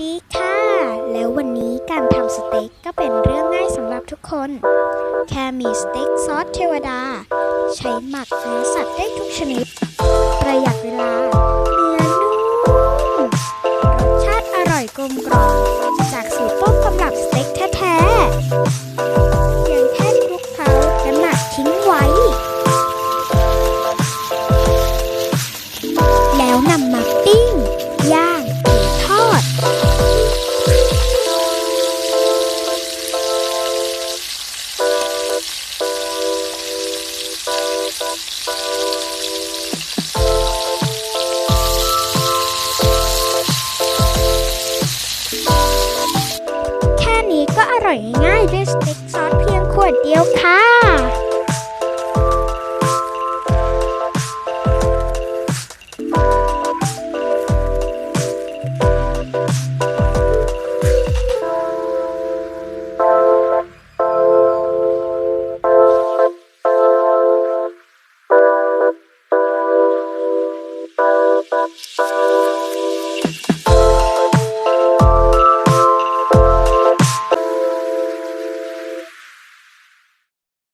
ดีค่ะ แล้ววันนี้การทำสเต็กก็เป็นเรื่องง่ายสำหรับทุกคน แค่มีสเต็กซอสเทวดา ใช้หมักเนื้อสัตว์ได้ทุกชนิด ประหยัดเวลา เนื้อนุ่ม รสชาติอร่อยกลมกล่อมจากสูตรต้นตำรับสเต็กแท้ๆเพียงแค่คลุกเคล้าและหมักทิ้งไว้ แล้วนำ แค่นี้ก็อร่อยง่ายด้วยสเต็กซอส